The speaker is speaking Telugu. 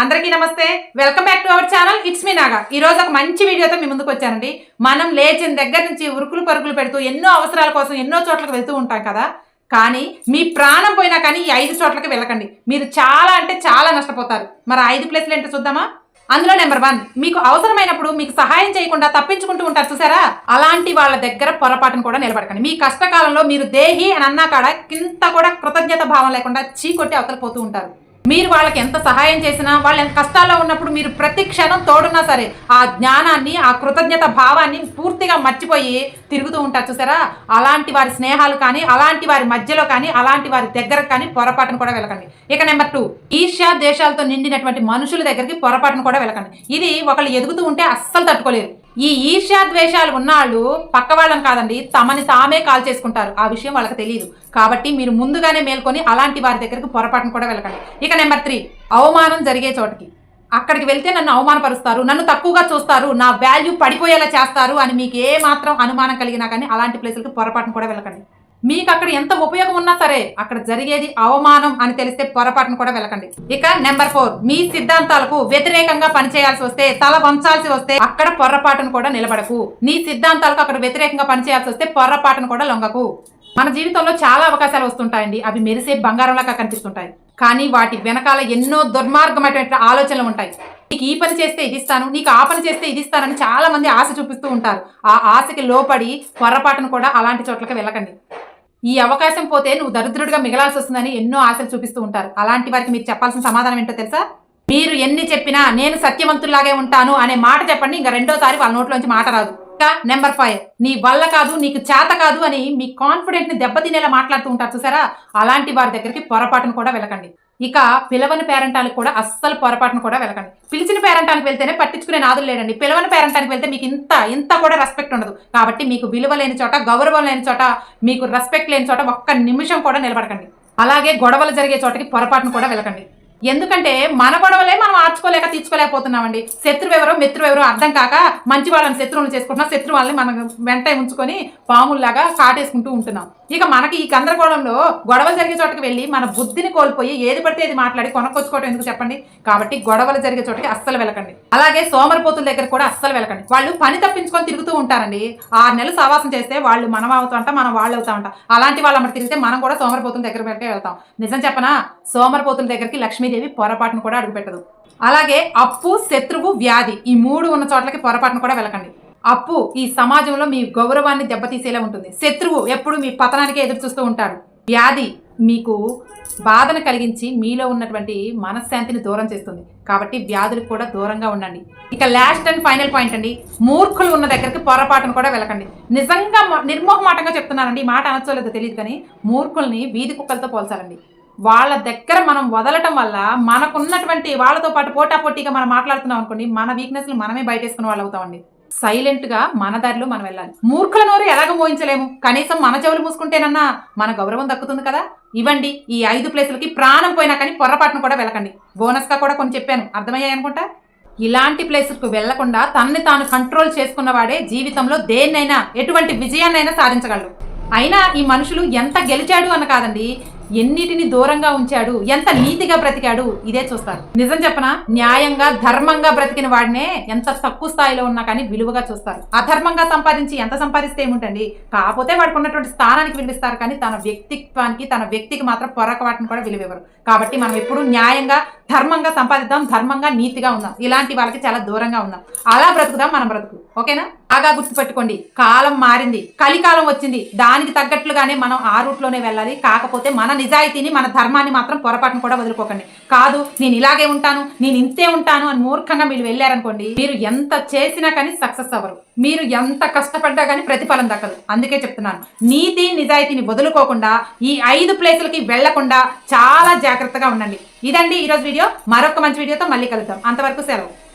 అందరికీ నమస్తే. Welcome back to our channel it's me Naga ఈ రోజు ఒక మంచి వీడియోతో మీ ముందుకు వచ్చానండి. మనం లేచిన దగ్గర నుంచి ఉరుకులు పరుగులు పెడుతూ ఎన్నో అవసరాల కోసం ఎన్నో చోట్లకు వెళ్తూ ఉంటాం కదా. కానీ మీ ప్రాణం పోయినా కానీ ఈ ఐదు చోట్లకి వెళ్ళకండి. మీరు చాలా అంటే చాలా నష్టపోతారు. మరి ఐదు ప్లేసులు ఏంటో చూద్దామా? అందులో నెంబర్ వన్ మీకు అవసరమైనప్పుడు మీకు సహాయం చేయకుండా తప్పించుకుంటూ ఉంటారు చూసారా? అలాంటి వాళ్ళ దగ్గర పొరపాటును కూడా నిలబడకండి. మీ కష్టకాలంలో మీరు దేహి అని అన్నా కాడ కింత కూడా కృతజ్ఞత భావం లేకుండా చీకొట్టి అవతలిపోతూ ఉంటారు. మీరు వాళ్ళకి ఎంత సహాయం చేసినా వాళ్ళు ఎంత కష్టాల్లో ఉన్నప్పుడు మీరు ప్రతి క్షణం తోడున్నా సరే ఆ జ్ఞానాన్ని ఆ కృతజ్ఞత భావాన్ని పూర్తిగా మర్చిపోయి తిరుగుతూ ఉంటారు. చూసారా? అలాంటి వారి స్నేహాలు కానీ అలాంటి వారి మధ్యలో కానీ అలాంటి వారి దగ్గర కానీ పొరపాటును కూడా వెళ్ళకండి. ఇక నెంబర్ టూ ఈర్ష్యా దేశాలతో నిండినటువంటి మనుషుల దగ్గరికి పొరపాటును కూడా వెళ్ళకండి. ఇది ఒకళ్ళు ఎదుగుతూ ఉంటే అస్సలు తట్టుకోలేరు. ఈ ఈర్ష్యాద్వేషాలు ద్వేషాలు ఉన్నవాళ్ళు పక్క వాళ్ళని కాదండి తమని తామే కాల్ చేసుకుంటారు. ఆ విషయం వాళ్ళకి తెలియదు కాబట్టి మీరు ముందుగానే మేల్కొని అలాంటి వారి దగ్గరకు పొరపాటును కూడా వెళ్ళకండి. ఇక నెంబర్ త్రీ అవమానం జరిగే చోటకి. అక్కడికి వెళ్తే నన్ను అవమానపరుస్తారు నన్ను తక్కువగా చూస్తారు నా వాల్యూ పడిపోయేలా చేస్తారు అని మీకు ఏ మాత్రం అనుమానం కలిగినా కానీ అలాంటి ప్లేసులకి పొరపాటును కూడా వెళ్ళకండి. మీకు అక్కడ ఎంత ఉపయోగం ఉన్నా సరే అక్కడ జరిగేది అవమానం అని తెలిస్తే పొరపాటును కూడా వెళ్ళకండి. ఇక నెంబర్ ఫోర్ మీ సిద్ధాంతాలకు వ్యతిరేకంగా పనిచేయాల్సి వస్తే తల వంచాల్సి వస్తే అక్కడ పొరపాటును కూడా నిలబడకు. నీ సిద్ధాంతాలకు అక్కడ వ్యతిరేకంగా పనిచేయాల్సి వస్తే పొరపాటును కూడా లొంగకు. మన జీవితంలో చాలా అవకాశాలు వస్తుంటాయండి. అవి మెరిసే బంగారంలాగా కనిపిస్తుంటాయి. కానీ వాటి వెనకాల ఎన్నో దుర్మార్గమైనటువంటి ఆలోచనలు ఉంటాయి. నీకు ఈ పని చేస్తే ఇది ఇస్తాను నీకు ఆ పని చేస్తే ఇది ఇస్తానని చాలా మంది ఆశ చూపిస్తూ ఉంటారు. ఆ ఆశకి లోపడి పొరపాటును కూడా అలాంటి చోట్లకి వెళ్ళకండి. ఈ అవకాశం పోతే నువ్వు దరిద్రుడిగా మిగలాల్సి వస్తుందని ఎన్నో ఆశలు చూపిస్తూ ఉంటారు. అలాంటి వారికి మీరు చెప్పాల్సిన సమాధానం ఏంటో తెలుసా? మీరు ఎన్ని చెప్పినా నేను సత్యవంతుల్లాగే ఉంటాను అనే మాట చెప్పండి ఇంకా రెండోసారి వాళ్ళ నోట్లోంచి మాట రాదు. Number five. నీ వల్ల కాదు నీకు చేత కాదు అని మీ కాన్ఫిడెంట్ని దెబ్బతినేలా మాట్లాడుతూ ఉంటారు చూసారా? అలాంటి వారి దగ్గరికి పొరపాటును కూడా వెళ్ళకండి. ఇక పిలవని పేరెంటాలకు కూడా అస్సలు పొరపాటును కూడా వెళ్ళకండి. పిలిచిన పేరెంటానికి వెళ్తేనే పట్టించుకునే నాదులు లేడండి పిలవని పేరెంటానికి వెళ్తే మీకు ఇంత ఇంత కూడా రెస్పెక్ట్ ఉండదు. కాబట్టి మీకు విలువ లేని చోట గౌరవం లేని చోట మీకు రెస్పెక్ట్ లేని చోట ఒక్క నిమిషం కూడా నిలబడకండి. అలాగే గొడవలు జరిగే చోటకి పొరపాటును కూడా వెళ్ళకండి. ఎందుకంటే మన గొడవలే మనం ఆర్చుకోలేక తీర్చుకోలేకపోతున్నామండి. శత్రువు ఎవరో మిత్రువు ఎవరో అర్థం కాక మంచి వాళ్ళని శత్రువులు చేసుకుంటున్నాం. శత్రు వాళ్ళని మనం వెంట ఉంచుకొని పాముల్లాగా కాటేసుకుంటూ ఉంటున్నాం. ఇక మనకి ఈ గందరగోళంలో గొడవలు జరిగే చోటకి వెళ్ళి మన బుద్ధిని కోల్పోయి ఏది పడితే ఏది మాట్లాడి కొనకొచ్చుకోవటం ఎందుకు చెప్పండి? కాబట్టి గొడవలు జరిగే చోటకి అస్సలు వెళ్ళకండి. అలాగే సోమరిపోతుల దగ్గర కూడా అస్సలు వెళ్ళకండి. వాళ్ళు పని తప్పించుకొని తిరుగుతూ ఉంటారండి. ఆరు నెలలు సావాసం చేస్తే వాళ్ళు మనం అవుతామంట మనం వాళ్ళు అవుతామంట. అలాంటి వాళ్ళు అమ్మటి తిరిగితే మనం కూడా సోమరిపోతుల దగ్గర వెళ్తాం. నిజం చెప్పనా? సోమరిపోతుల దగ్గరికి లక్ష్మీదేవి పొరపాటును కూడా అడుగుపెట్టదు. అలాగే అప్పు శత్రువు వ్యాధి ఈ మూడు ఉన్న చోట్లకి పొరపాటును కూడా వెళ్ళకండి. అప్పు ఈ సమాజంలో మీ గౌరవాన్ని దెబ్బతీసేలా ఉంటుంది. శత్రువు ఎప్పుడు మీ పతనానికి ఎదురు చూస్తూ ఉంటాడు. వ్యాధి మీకు బాధను కలిగించి మీలో ఉన్నటువంటి మనశ్శాంతిని దూరం చేస్తుంది. కాబట్టి వ్యాధులకు కూడా దూరంగా ఉండండి. ఇక లాస్ట్ అండ్ ఫైనల్ పాయింట్ అండి. మూర్ఖులు ఉన్న దగ్గరికి పొరపాటును కూడా వెళ్ళకండి. నిజంగా నిర్మోహమాటంగా చెప్తున్నానండి ఈ మాట అనొచ్చలేదో తెలియదు కానీ మూర్ఖుల్ని వీధి కుక్కలతో పోల్చాలండి. వాళ్ళ దగ్గర మనం వదలటం వల్ల మనకున్నటువంటి వాళ్ళతో పాటు పోటా పోటీగా మనం మాట్లాడుతున్నాం అనుకోండి మన వీక్నెస్లు మనమే బయటేసుకున్న వాళ్ళు అవుతామండి. సైలెంట్గా మన దారిలో మనం వెళ్ళాలి. మూర్ఖుల నోరు ఎలాగ మోయించలేము? కనీసం మన చెవులు మూసుకుంటేనన్నా మన గౌరవం దక్కుతుంది కదా? ఇవ్వండి ఈ ఐదు ప్లేసులకి ప్రాణం పోయినా కానీ పొరపాటును కూడా వెళ్ళకండి. బోనస్గా కూడా కొన్ని చెప్పాను. అర్థమయ్యాయి అనుకుంటా? ఇలాంటి ప్లేసులకు వెళ్ళకుండా తనని తాను కంట్రోల్ చేసుకున్నవాడే జీవితంలో దేన్నైనా ఎటువంటి విజయాన్నైనా సాధించగలడు. అయినా ఈ మనుషులు ఎంత గెలిచాడు అన్న కాదండి ఎన్నిటిని దూరంగా ఉంచాడు ఎంత నీతిగా బ్రతికాడు ఇదే చూస్తారు. నిజం చెప్పనా? న్యాయంగా ధర్మంగా బ్రతికిన వాడినే ఎంత తక్కువ స్థాయిలో ఉన్నా కానీ విలువగా చూస్తారు. అధర్మంగా సంపాదించి ఎంత సంపాదిస్తే ఏముంటండి? కాకపోతే వాడికి ఉన్నటువంటి స్థానానికి విలువిస్తారు కానీ తన వ్యక్తిత్వానికి తన వ్యక్తికి మాత్రం పొరక వాటిని కూడా విలువివ్వరు. కాబట్టి మనం ఎప్పుడు న్యాయంగా ధర్మంగా సంపాదిద్దాం ధర్మంగా నీతిగా ఉందాం. ఇలాంటి వాళ్ళకి చాలా దూరంగా ఉందాం. అలా బ్రతుకుదాం మనం బ్రతుకు. ఓకేనా? బాగా గుర్తుపెట్టుకోండి. కాలం మారింది. కలికాలం వచ్చింది. దానికి తగ్గట్లుగానే మనం ఆ రూట్లోనే వెళ్ళాలి. కాకపోతే మన నిజాయితీని మన ధర్మాన్ని మాత్రం పొరపాటును కూడా వదులుకోకండి. కాదు నేను ఇలాగే ఉంటాను నేను ఇంతే ఉంటాను అని మూర్ఖంగా మీరు వెళ్ళారనుకోండి మీరు ఎంత చేసినా కానీ సక్సెస్ అవ్వరు. మీరు ఎంత కష్టపడ్డా కానీ ప్రతిఫలం దక్కదు. అందుకే చెప్తున్నాను. నీతి నిజాయితీని వదులుకోకుండా ఈ ఐదు ప్లేసులకి వెళ్ళకుండా చాలా జాగ్రత్తగా ఉండండి. ఇదండి ఈరోజు వీడియో. మరొక మంచి వీడియోతో మళ్ళీ కలుద్దాం. అంతవరకు సెలవు.